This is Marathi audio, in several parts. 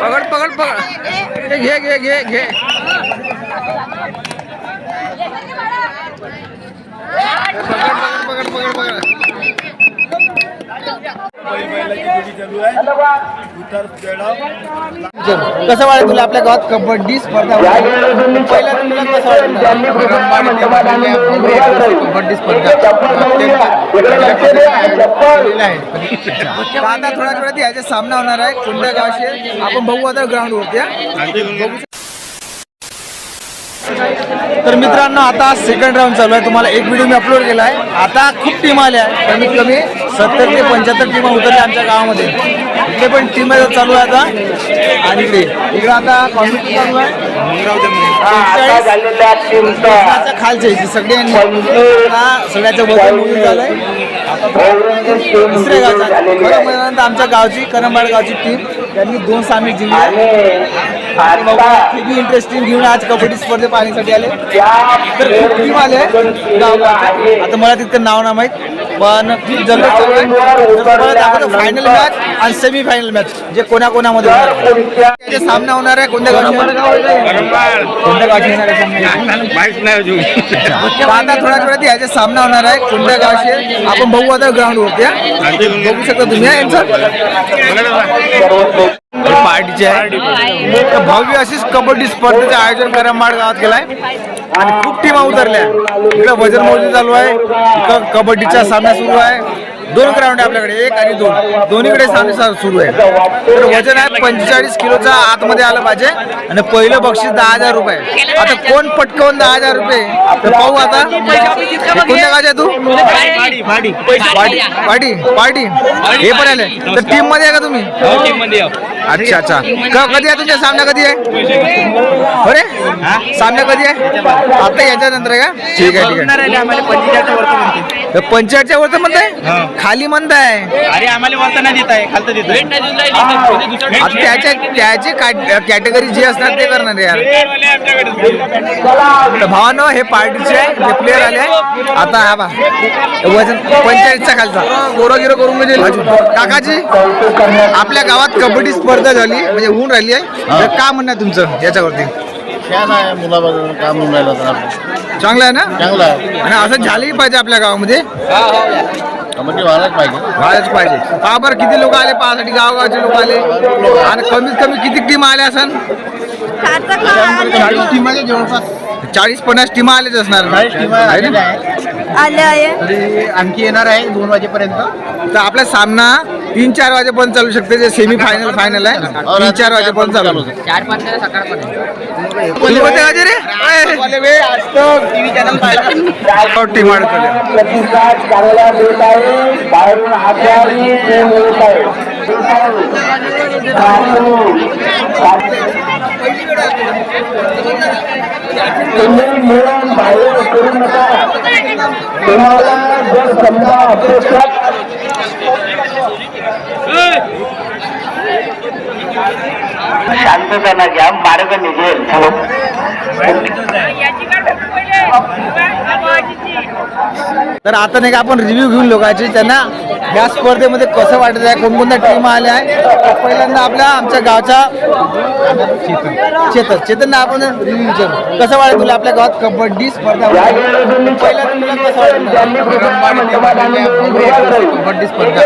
पकड पकड पकड। घे घे घे घे। पकड पकड पकड पकड। कसं वाटत तुला आपल्या गावात कबड्डी स्पर्धा आता थोड्या थोड्यात याचा सामना होणार आहे कोणत्या गावशी आपण बघू आता ग्राउंड वरती हा. तर मित्रांनो आता सेकंड राऊंड चालू आहे तुम्हाला एक व्हिडिओ मी अपलोड केला आहे आता खूप टीम आल्या कमीत कमी सत्तर ते पंच्याहत्तर टीम उतरल्या आमच्या गावामध्ये. इकडे पण टीम चालू आहे आता. आणि इकडे. इकडे आता कॉम्पिटिशन चालू आहे. खालचे आता सगळ्याचं वजन मोजून झालंय. दुसऱ्या गावच्या खरं म्हणाल तर आमच्या गावची करंबाड गावची टीम त्यांनी दोन सामने जिंकले. खूप इंटरेस्टिंग घेऊन आज कबड्डी स्पर्धे पाहण्यासाठी आले. तर खूप टीम आले. आता मला तितकं नाव ना माहीत. पण खूप जल्लोष फायनल मॅच आणि सेमी फायनल मॅच जे कोणा कोणामध्ये त्याचे सामना होणार आहे कोणत्या गावची? कोणत्या गावची होणार आहे आता थोड्या थोड्यात याचे सामना होणार आहे. कोणत्या गावशी आपण बघू आता ग्राउंड वरती बघू शकता तुम्ही हा यांचं? पार्टीचे आहे. तर भव्य अशीच कबड्डी स्पर्धेचं आयोजन करंबाड गावात केलाय आणि खूप टीमा उतरल्या. इकडे वजन मोजणी चालू आहे. इकडं कबड्डीचा सामना सुरू आहे. दोन ग्राउंड आहे आपल्याकडे एक आणि दोन. दोन्हीकडे सामने सा- सुरू आहे. तर वजन आहे पंचेचाळीस किलोचा आतमध्ये आलं पाहिजे. आणि पहिलं बक्षीस दहा हजार रुपये. आता कोण पटकवून दहा हजार रुपये? तर पाहू आता. कोणत्या गावचे तू? पाटी पाटी हे पण आले तर टीममध्ये आहे का तुम्ही? अच्छा अच्छा. कधी आहे तुमच्या? सामना कधी आहे? अरे सामना कधी आहे? आता याच्यानंतर का? ठीक आहे ठीक आहे. तर पंचायतच्या वरती म्हणताय खाली म्हणताय अरे आम्हाला वरता नाही देत आहे. खालतं देत आहे आता त्याच्या त्याचे कॅटेगरी जे असणार ते करणार यार. तर भावानो हे पार्टीचे आहे जे प्लेअर आले आहे. आता हा बा वजन पंचायतचा खालचा. गोरो गिरो करून म्हणजे काकाजी आपल्या गावात कबड्डी स्पर्धा झाली म्हणजे होऊन राहिली आहे. तर का म्हणणं तुमचं याच्यावरती? छान आहे काम होऊन राहिलं तर आपलं. चांगलं आहे ना? चांगलं आहे. आणि असं झालंही पाहिजे आपल्या गावामध्ये? कबड्डी व्हायलाच पाहिजे. व्हायलाच पाहिजे. पहा बरं किती लोक आले पाहासाठी गावगावचे लोक आले. आणि कमीत कमी किती टीम आल्या असन? चाळीस टीमाच्या जवळपास. चाळीस पन्नास टीमा आलेच असणार. चाळीस टीमा आहे ना? आहे. आले आहे. आणखी येणार आहे दोन वाजेपर्यंत. तर आपला सामना तीन चार वाजेपर्यंत चालू शकते जे सेमी फायनल फायनल आहे तीन चार वाजेपर्यंत चालू होते. कोणी कोणते वाजे रे? टीम मिळून बाहेर करू नका. तुम्हाला जर समजा अपेक्षात शांतता घ्या मार्ग निघेल. तर आता नाही का आपण रिव्ह्यू घेऊन लोकांची त्यांना या स्पर्धेमध्ये कसं वाटत आहे कोणकोणत्या टीम आल्या आहे. पहिल्यांदा आपल्या आमच्या गावचा चेतन. चेतनना आपण विचारू. कसं वाटत तुला आपल्या गावात कबड्डी स्पर्धा? पहिल्यांदा कसं कबड्डी स्पर्धा.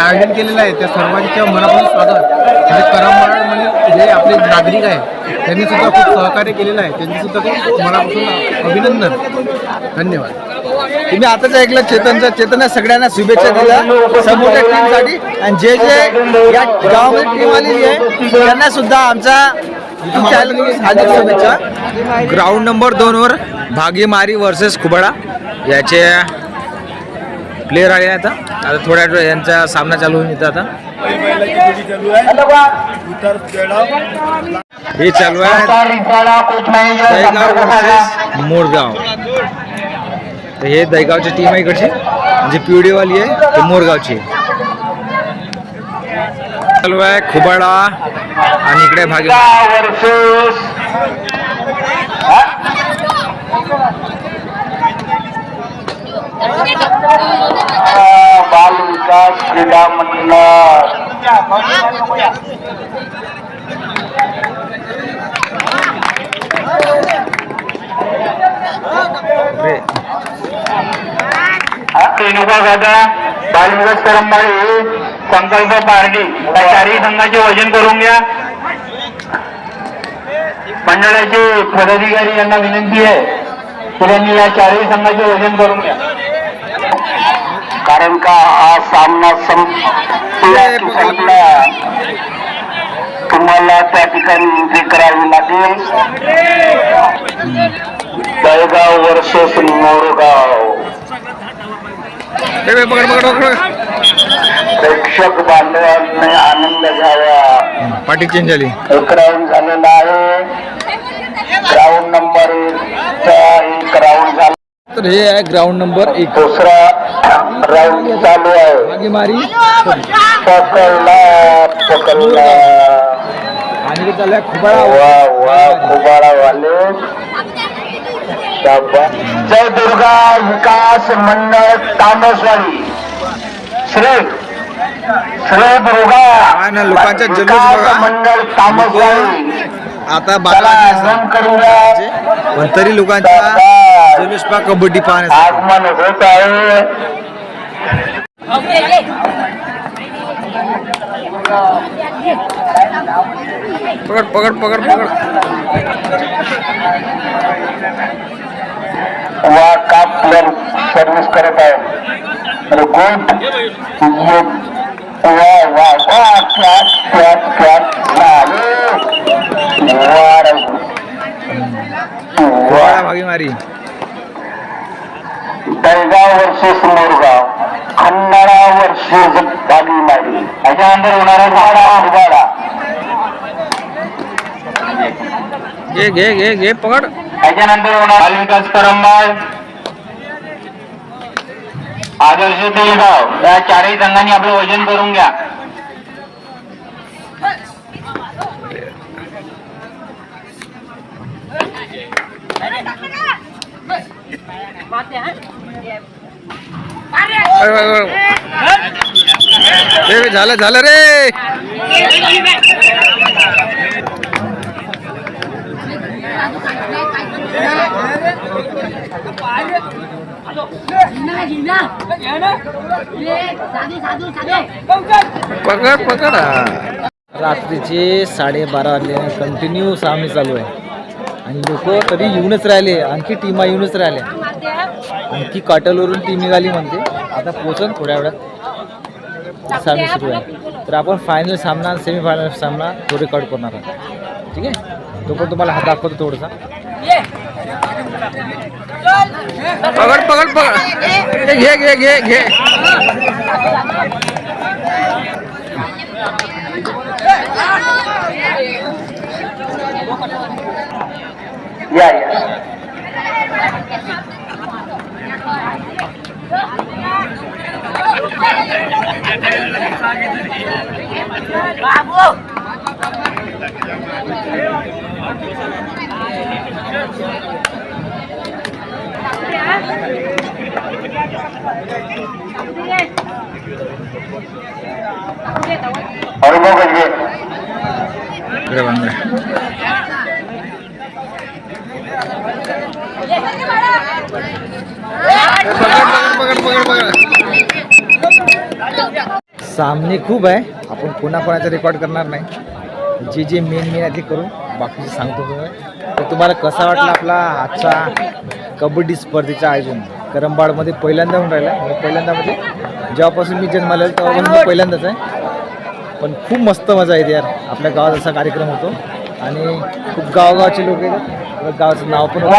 आयोजन केलेलं आहे. त्या सर्वांच्या मनापासून स्वागत. म्हणजे करमवाड म्हणजे जे आपले नागरिक आहे त्यांनी सुद्धा खूप सहकार्य केलेलं आहे. त्यांनी सुद्धा खूप मनापासून अभिनंदन. धन्यवाद. तुम्ही आताच ऐकलं चेतनचं चेतन सगळ्यांना शुभेच्छा दिल्या. समोरच्या टीमसाठी आणि जे जे या गावामध्ये टीम आलेली आहे त्यांना सुद्धा आमचा हार्दिक शुभेच्छा. ग्राउंड नंबर दोन वर भागीमारी वर्सेस कुबडा. याचे प्लेयर आले आता. आता थोड्या वेळ यांचा सामना चालू होईल इथं आता. हे चालू आहे. मोरगाव. तर हे दहीगावची टीम आहे इकडची. जी पिवडीवाली आहे ती मोरगावची आहे. चालू आहे खुबाडा आणि इकडे भागी क्रीडा मंडळ. रे रेणुका गादा बालविकास करंबाळे संकल्प पारडी या चारही संघाचे वजन करून घ्या. मंडळाचे पदाधिकारी यांना विनंती आहे की त्यांनी या चारही संघाचे वजन करून घ्या. कारण का हा सामना संपला की संपला. तुम्हाला त्या ठिकाणी एंट्री करावी लागेल. जळगाव वर्सेस मोरगाव. प्रेक्षक बांधवांनी आनंद घ्यावा. पाठी चेंज झाली. एक राऊंड झालेला आहे. राऊंड नंबर एक राऊंड झाला. तर हे आहे ग्राउंड नंबर एक. दुसरा राऊंड चालू आहे. पकडला पकडला. वा वा खुबाळा वाले. जय दुर्गा विकास मंडळ तामसवाडी. श्री श्री दुर्गा. मंडळ तामसवाडी. आता बारा करूया पण तरी लोकांचा. जल्लोष पा कबड्डी पाहण्यासाठी. आगमन होत आहे पकड पकड पकड पकड. वा का प्लेअर सर्व्हिस करत आहे. गुड वा वा वा कॅच कॅच कॅच मारी. दळगाव वर्सेस मोरगाव खंडाळा वर्सेस बागीमारी याच्यानंतर होणारा झाडा उभाडा घे घे घे घे पकड. याच्यानंतर होणार बालविकास करंबाळ. आदर्श तेलगाव. या चारही संघांनी आपलं वजन करून घ्या. झालं झालं रे पकड पकड रात्रीचे साडेबारा वाजले कंटिन्यू आम्ही चालू आहे आणि लोक तरी येऊनच राहिले आणखी टीमा येऊनच राहिल्या. आणखी काटलवरून टीम निघाली म्हणते. आता पोचन थोड्या वेळात. सामने सुरू आहे. तर आपण फायनल सामना सेमीफायनल सामना तो रेकॉर्ड करणार आहोत. ठीक आहे? तो पण तुम्हाला हात दाखवतो थोडासा. पकड पकड पकड. घे घे घे घे या या अनुभव घे इकडे बांगड्या. पकड पकड पकड पकड सामने खूप आहे. आपण कोणाकोणाचा रेकॉर्ड करणार नाही. जे जे मेन मेन आहे ते करू. बाकीचे सांगतो तुम्ही तर तुम्हाला कसा वाटला आपला आजचा कबड्डी स्पर्धेचं आयोजन? करंबाडमध्ये पहिल्यांदा होऊन राहिला. म्हणजे पहिल्यांदा म्हणजे जेव्हापासून मी जन्माला तेव्हापासून पहिल्यांदाच आहे. पण खूप मस्त मजा येते यार. आपल्या गावात असा कार्यक्रम होतो. आणि खूप गावगावचे लोक येतात. गावाचं नाव पण होतं.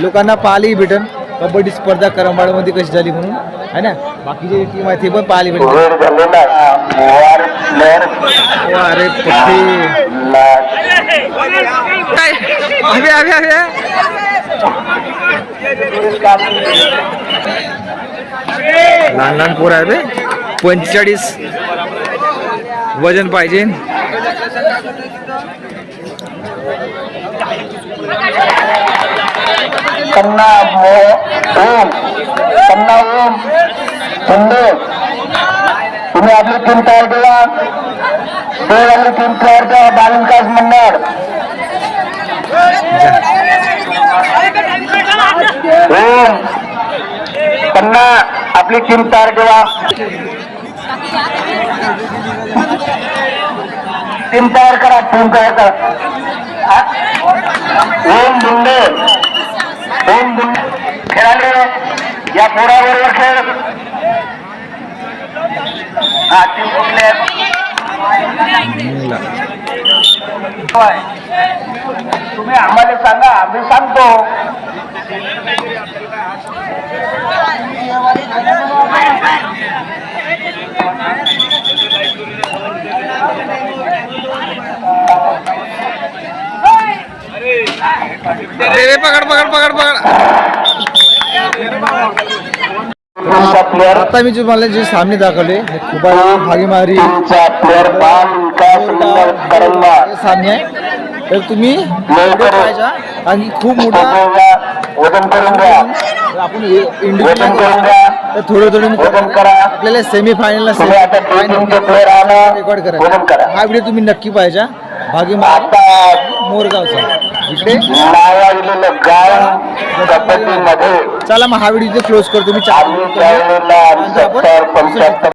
लोकांना पाहायलाही भेटन. कबड्डी स्पर्धा करंबाडमध्ये कशी झाली म्हणून आहे ना? बाकीचे टीम आहे ते पण वार प्लेअर अरे अभे अभे अभे लहान लहान पोर आहे पंचेचाळीस वजन पाहिजे. पन्ना ओम. पन्ना ओम. हिंदू तुम्ही आपली टीम तयार केला. ते आपली टीम तयार करा बालविकास मंडळ ओम. पन्ना आपली टीम तयार केला. टीम तयार करा. टीम तयार करा. ओम धुंडे दोन बुंडे खेळाले या पोराबरोबर खेळ. हा टीम कुठले तुम्ही आम्हाला सांगा आम्ही सांगतो. रे रे, पकड पकड पकड पकड. टीमचा प्लेअर आता मी तुम्हाला जे सामने दाखवले हे खुबाई भागीमारी. हे सामने. आहे. तर तुम्ही की खूप मोठा आपण तर थोडं थोडं आपल्याला सेमी फायनलला तुम्ही आता टीमचे प्लेअर आला रेकॉर्ड करा. हा व्हिडिओ तुम्ही नक्की पाहिजा भागीमारी आता मोरगावचा. इकडे. नावाजलेलं चला मग हा व्हिडिओ इथे क्लोज करतो. मी आम्ही त्यावेळेला पंच्याहत्तर